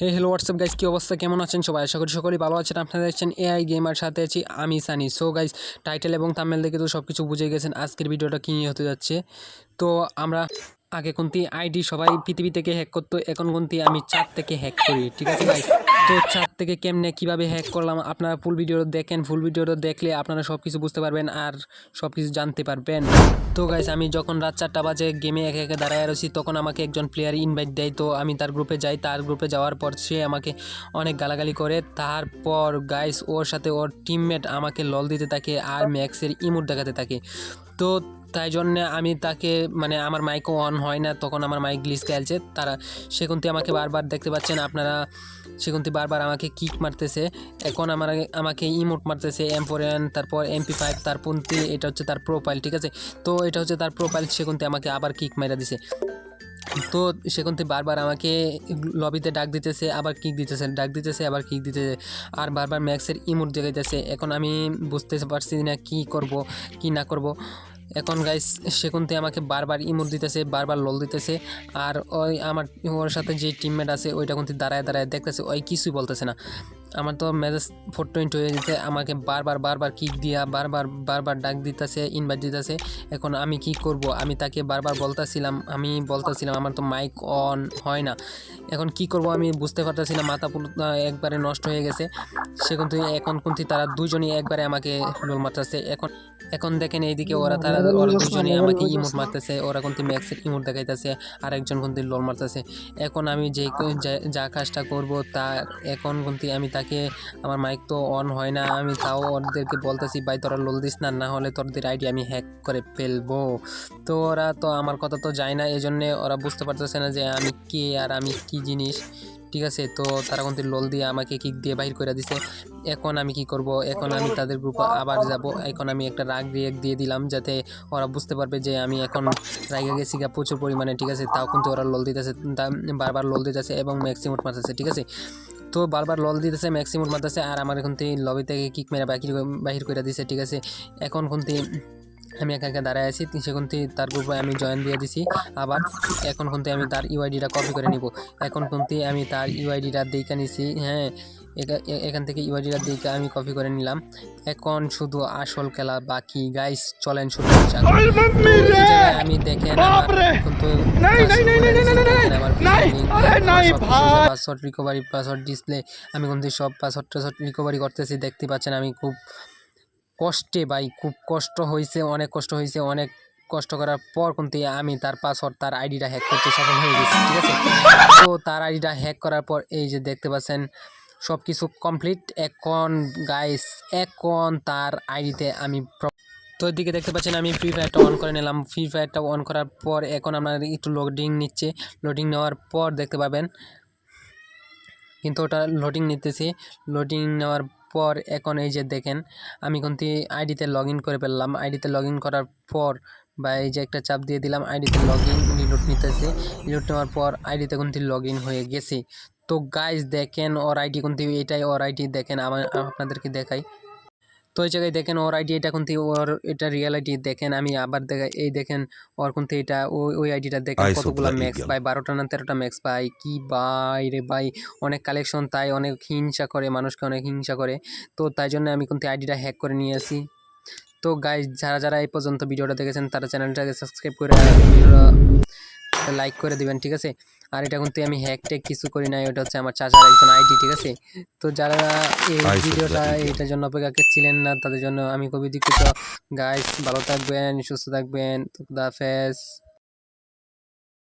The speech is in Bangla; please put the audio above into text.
হে হ্যালো হোয়াটসঅ্যাপ গাইজ কী অবস্থা? কেমন আছেন সবাই? আশা করি সকলেই ভালো আছেন। আপনারা দেখছেন এআই গেমার সাথে আছি আমি সানি। সো গাইজ টাইটেল এবং তামেল দেখে তো সব কিছু বুঝে গেছেন আজকের ভিডিওটা কী নিয়ে হতে যাচ্ছে। তো, আমরা আগে কোনটি আইডি সবাই পৃথিবী থেকে হ্যাক করতো, এখন কোনটি আমি চার থেকে হ্যাক করি, ঠিক আছে গাইস তো চার থেকে কেমনে, কীভাবে হ্যাক করলাম, আপনারা ফুল ভিডিওটা দেখেন ফুল ভিডিওটা দেখলে আপনারা সব কিছু বুঝতে পারবেন আর সব কিছু জানতে পারবেন। তো গাইস আমি যখন রাত চারটা বাজে গেমে একে একে দাঁড়ায় রয়েছি, তখন আমাকে একজন প্লেয়ার ইনভাইট দেয়। তো আমি তার গ্রুপে যাই, তার গ্রুপে যাওয়ার পর সে আমাকে অনেক গালাগালি করে। তারপর গাইস ওর সাথে ওর টিমমেট আমাকে লল দিতে থাকে আর ম্যাক্সের ইমোট দেখাতে থাকে। তো তাই জন্যে আমি তাকে মানে আমার মাইকও অন হয় না, তখন আমার মাইক গ্লিস খেলছে। তারা সেকুন্তি আমাকে বারবার দেখতে পাচ্ছেন, আপনারা সেকুন্তি বারবার আমাকে কিক মারতেছে। এখন আমার আমাকে ইমোট মারতেছে এম ফোর এন তারপর এমপি ফাইভ তার পন্থী এটা হচ্ছে তার প্রোফাইল ঠিক আছে? তো এটা হচ্ছে তার প্রোফাইল সেকুন্তি আমাকে আবার কিক মারা দিছে। তো সেখান থেকে বারবার আমাকে লবিতে ডাক দিতেছে, আবার কিক দিতেছে, ডাক দিতেছে, আবার কিক দিতেছে, আর বারবার ম্যাক্সের ইমোট দেখাইতেছে। এখন আমি বুঝতে পারছি না কি করব, কি না করব। এখন গাইস সেকুনতে আমাকে বারবার ইমোট দিতেছে, বারবার লল দিতেছে। আর ওই আমার ওর সাথে যে টিমমেট আছে, ওইটা কিন্তু দাঁড়ায় দাঁড়ায় দেখতেছে, ওই কিছুই বলতেছে না। আমার তো মেজাজ ফোর টোয়েন্টি হয়ে যেতে আমাকে বারবার বারবার কিক দিয়া বারবার বারবার ডাক দিতেছে ইনভাইট দিতেছে। এখন আমি কি করব? আমি তাকে বারবার বলতেছিলাম আমি বলতেছিলাম আমার তো মাইক অন হয় না। এখন কি করব আমি বুঝতে পারতেছি না মাথা পুরো একবারে নষ্ট হয়ে গেছে। সে কিন্তু এখন কিন্তু তারা দুজনই একবারে আমাকে লোল মারতেছে। এখন এখন দেখেন এইদিকে ওরা তারা ওরা দুজনে আমাকে ইমোট মারতেছে। ওরা কিন্তু ম্যাক্সের ইমোট দেখাইতেছে আর একজন কিন্তু লোল মারতেছে। এখন আমি যে যা- যা কাজটা করব তা এখন কিন্তু আমি তাকে আমার মাইক তো অন হয় না, আমি তাও ওদেরকে বলতেছি, ভাই, তোরা লোল দিস না না হলে তোদের আইডি আমি হ্যাক করে ফেলব। তো ওরা তো আমার কথা তো যায় না এই জন্যে ওরা বুঝতে পারতেছে না যে আমি কে আর আমি কি জিনিস। ঠিক আছে, তো তারা কিন্তু লোল দিয়ে আমাকে কিক দিয়ে বাহির করে দিছে। এখন আমি কি করব? এখন আমি তাদের গ্রুপে আবার যাব। এখন আমি একটা রাগ রিয়েক্ট দিয়ে দিলাম যাতে ওরা বুঝতে পারবে যে আমি এখন রাগে গেছি গা প্রচুর পরিমাণে, ঠিক আছে? তাও কিন্তু ওরা লোল দিতেছে বারবার লোল দিতেছে এবং ম্যাক্সিমুট মারতেছে, ঠিক আছে? তো বারবার লল দিতেছে ম্যাক্সিমুর মারতেছে, আর আমার এখন থেকে লবি থেকে কিক মেরে বাকি বাহির করে দিছে, ঠিক আছে? এখন কোনতে আমি একা একা দাঁড়ায় আছি সেখান থেকে তার গ্রুপে আমি জয়েন দিয়ে দিছি। আবার এখন কোনতে আমি তার ইউআইডিটা কপি করে নিব। এখন কিন্তু আমি তার ইউআইডিটা দেখে নিছি হ্যাঁ? এখান থেকে ইউআইডিটা দেখে আমি কপি করে নিলাম। এখন শুধু আসল খেলা বাকি। গাইস চলেন শুরু আমি দেখেন পাসওয়ার্ড রিকভারি পাসওয়ার্ড ডিসপ্লে আমি কিন্তু সব পাসওয়ার্ড টাসওয়ার্ড রিকভারি করতেছি দেখতে পাচ্ছেন আমি খুব কষ্টে ভাই খুব কষ্ট হয়েছে অনেক কষ্ট হয়েছে অনেক কষ্ট করার পর কিন্তু আমি তার পাসওয়ার্ড তার আইডিটা হ্যাক করতে সফল হয়ে গেছি ঠিক আছে? তো তার আইডিটা হ্যাক করার পর এই যে দেখতে পাচ্ছেন সব কিছু কমপ্লিট এখন গাইস এখন তার আইডিতে আমি তো এদিকে দেখতে পাচ্ছেন, আমি ফ্রি ফায়ারটা অন করে নিলাম। ফ্রি ফায়ারটা অন করার পর এখন আপনার একটু লোডিং নিচ্ছে। লোডিং নেওয়ার পর দেখতে পাবেন, কিন্তু ওটা লোডিং নিতেছি। লোডিং নেওয়ার পর এখন এই যে দেখেন, আমি কিন্তু আইডিতে লগ করে ফেললাম। আইডিতে লগ করার পর বা এই যে একটা চাপ দিয়ে দিলাম আইডিতে লগ ইন রিলোড নিতেছে। রিলোড নেওয়ার পর আইডিতে কিন্তু লগ হয়ে গেছে। তো গাইজ দেখেন ওর আইডি কোন থেকে এটাই ওর আইডি দেখেন আমার আপনাদেরকে দেখাই। তো এই জায়গায় দেখেন ওর আইডি এটা কিন্তু ওর এটা রিয়েল আইডি দেখেন আমি আবার দেখাই এই দেখেন ওর কিন্তু এটা ওই ওই আইডিটা দেখেন কতগুলো ম্যাক্স পাই বারোটা না তেরোটা ম্যাক্স পাই কি বাই রে ভাই অনেক কালেকশন তাই অনেক হিংসা করে মানুষকে অনেক হিংসা করে। তো তাই জন্য আমি কিন্তু আইডিটা হ্যাক করে নিয়ে আসি। তো গাই যারা যারা এই পর্যন্ত ভিডিওটা দেখেছেন তারা চ্যানেলটাকে সাবস্ক্রাইব করে ভিডিওটা লাইক করে দিবেন ঠিক আছে? আর এটা কিন্তু আমি হ্যাক ট্যাক কিছু করি না ওটা হচ্ছে আমার চাচার একজন আইডি ঠিক আছে? তো যারা এই ভিডিওটা. এটার জন্য অপেক্ষা ছিলেন না তাদের জন্য আমি কবি দুঃখিত। গাইস ভালো থাকবেন সুস্থ থাকবেন দা হাফেজ।